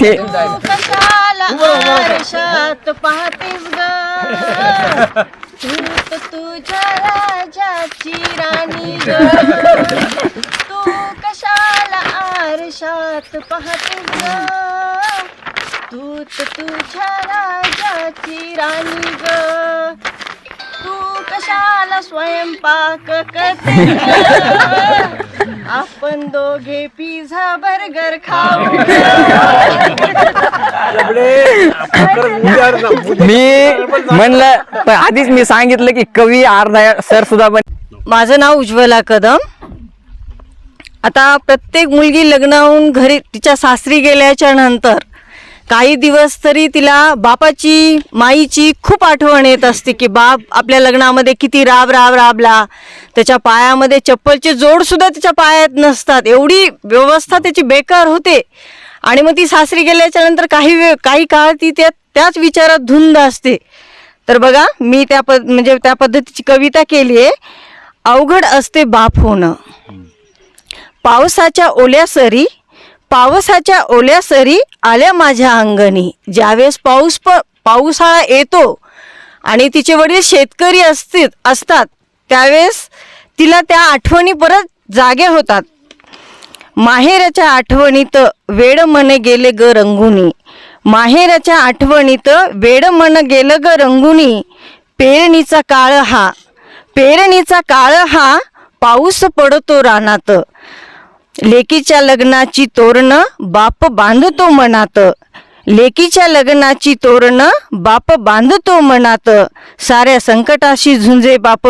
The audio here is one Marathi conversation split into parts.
ते कशाला आरशात पाहतेस ग. तू तुझ्या राजाची राणी ग. तू कशाला आरशात पाहतेस ग? तू तुझ्या राजाची राणी ग. तू कशाला स्वयंपाक करते? आपण दोघे पिझ्झा बर्गर खाऊ. मी म्हणलं पण आधीच मी सांगितलं की कवी अर्धा सर सुद्धा पण माझं नाव उज्ज्वला कदम. आता प्रत्येक मुलगी लग्न होऊन घरी तिच्या सासरी गेल्याच्यानंतर काही दिवस तरी तिला बापाची माईची खूप आठवण येत असते की बाप आपल्या लग्नामध्ये किती राब राब राबला. त्याच्या पायामध्ये चप्पलचे जोडसुद्धा तिच्या पायात नसतात. एवढी व्यवस्था त्याची बेकार होते. आणि मग ती सासरी गेल्याच्यानंतर काही वेळ काही काळ ती त्या त्याच विचारात धुंद असते. तर बघा मी त्या पद म्हणजे त्या पद्धतीची कविता केली आहे. अवघड असते बाप होणं. पावसाच्या ओल्या सरी पावसाच्या ओल्या सरी आल्या माझ्या अंगणी. ज्यावेळेस पाऊस प पावसाळा येतो आणि तिचे वडील शेतकरी असतील असतात त्यावेळेस तिला त्या आठवणी परत जागे होतात. माहेराच्या आठवणीत वेड मन गेले ग रंगुनी. माहेराच्या आठवणीत वेड मन गेलं ग रंगुनी. पेरणीचा काळ हा पेरणीचा काळ हा पाऊस पडतो रानात. लेकीच्या लग्नाची तोरणं बाप बांधतो मनात. लेकीच्या लग्नाची तोरणं बाप बांधतो मनात. साऱ्या संकटाशी झुंजे बाप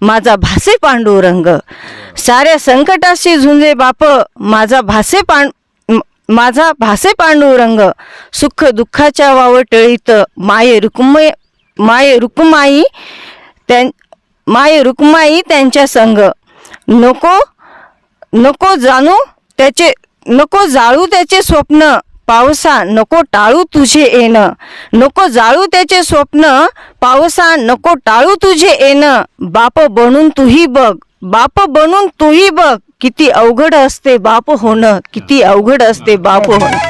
माझा भासे पांडुरंग साऱ्या संकटाशी झुंजे बाप माझा भासे पांड माझा भासे पांडुरंग सुख दुःखाच्या वावटळीत माये रुक्मय माये रुक्माई त्यां माये रुक्माई त्यांच्या संग. नको नको जाणू त्याचे नको जाळू त्याचे स्वप्न. पावसा नको टाळू तुझे येणं. नको जाळू त्याचे स्वप्न. पावसा नको टाळू तुझे येणं. बाप बनून तूही बघ. बाप बनून तूही बघ. किती अवघड असते बाप होणं. किती अवघड असते बाप होणं.